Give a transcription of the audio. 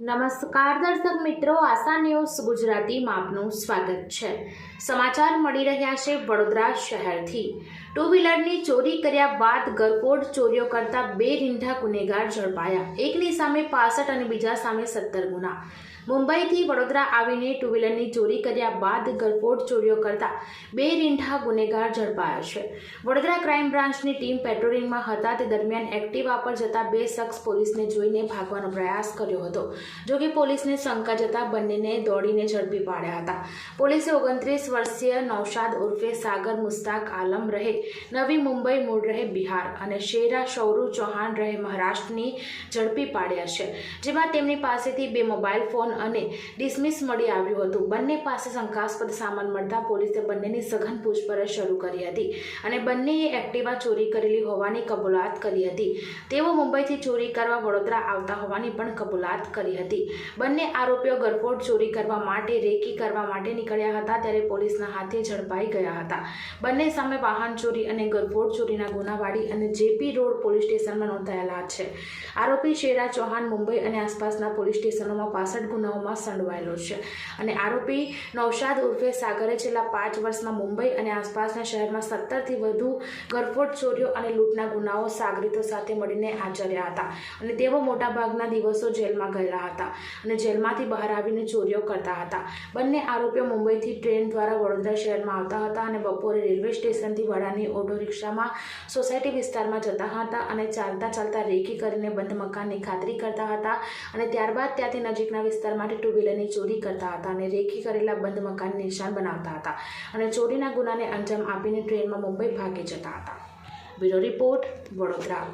નમસ્કાર દર્શક મિત્રો, આશા ન્યૂઝ ગુજરાતીમાં આપનું સ્વાગત છે. સમાચાર મળી રહ્યા છે વડોદરા શહેરથી. ટુ વ્હીલરની ચોરી કર્યા બાદ ગરફોડ ચોરીઓ કરતા બે રીંઢા ગુનેગાર ઝડપાયા. એકની સામે પાસઠ અને બીજા સામે સત્તર ગુના. મુંબઈથી વડોદરા આવીને ટુ વ્હીલરની ચોરી કર્યા બાદ ગરફોડ ચોરીઓ કરતા બે રીંઢા ગુનેગાર ઝડપાયા છે. વડોદરા ક્રાઇમ બ્રાન્ચની ટીમ પેટ્રોલિંગમાં હતા, તે દરમિયાન એક્ટિવા પર જતા બે શખ્સ પોલીસને જોઈને ભાગવાનો પ્રયાસ કર્યો હતો. જો કે પોલીસને શંકા જતા બંનેને દોડીને ઝડપી પાડ્યા હતા. પોલીસે ઓગણત્રીસ વર્ષીય નૌશાદ ઉર્ફે સાગર મુસ્તાક આલમ રહે, નવી મુંબઈ મૂળ રહે બિહાર અને શેરા શૌરુ ચૌહાણ રહે મહારાષ્ટ્રની ઝડપી પાડ્યા છે, જેમાં તેમની પાસેથી બે મોબાઈલ ફોન અને ડિસમિસ મળી આવ્યું હતું. બંને પાસે શંકાસ્પદ સામાન મળતા પોલીસે બંનેની સઘન પૂછપરછ શરૂ કરી હતી અને બંનેએ એક્ટિવા ચોરી કરેલી હોવાની કબૂલાત કરી હતી. તેઓ મુંબઈથી ચોરી કરવા વડોદરા આવતા હોવાની પણ કબૂલાત કરી હતી. બંને આરોપીઓ ગરફોડ ચોરી કરવા માટે રેકી કરવા માટે નીકળ્યા હતા ત્યારે પોલીસના હાથે ઝડપાઈ ગયા હતા. બંને સામે વાહન ચોરી અને ગરફોડ ચોરીના ગુનાવાડી અને જેપી રોડ પોલીસ સ્ટેશનમાં નોંધાયેલા છે. આરોપી શેરા ચૌહાણ મુંબઈ અને આસપાસના પોલીસ સ્ટેશનોમાં પાસઠ ગુનાઓમાં સંડવાયેલો છે અને આરોપી નૌશાદ ઉર્ફે સાગરે છેલ્લા પાંચ વર્ષમાં મુંબઈ અને આસપાસના શહેરમાં સત્તરથી વધુ ગરફોડ ચોરીઓ અને લૂંટના ગુનાઓ સાગરીતો સાથે મળીને આચર્યા હતા અને તેઓ મોટાભાગના દિવસો જેલમાં ગયેલા હતા અને જેલમાંથી બહાર આવીને ચોરીઓ કરતા હતા. બંને આરોપીઓ મુંબઈથી ટ્રેન દ્વારા વડોદરા શહેરમાં આવતા હતા અને બપોરે રેલવે સ્ટેશનથી વડાની ઓટો રિક્ષામાં સોસાયટી વિસ્તારમાં જતા હતા અને ચાલતા ચાલતા રેકી કરીને બંધ મકાનની ખાતરી કરતા હતા અને ત્યારબાદ ત્યાંથી નજીકના વિસ્તારમાંથી ટુ વ્હીલરની ચોરી કરતા હતા અને રેકી કરેલા બંધ મકાન નિશાન બનાવતા હતા અને ચોરીના ગુનાને અંજામ આપીને ટ્રેનમાં મુંબઈ ભાગી જતા હતા. Bureau report, Vadodara.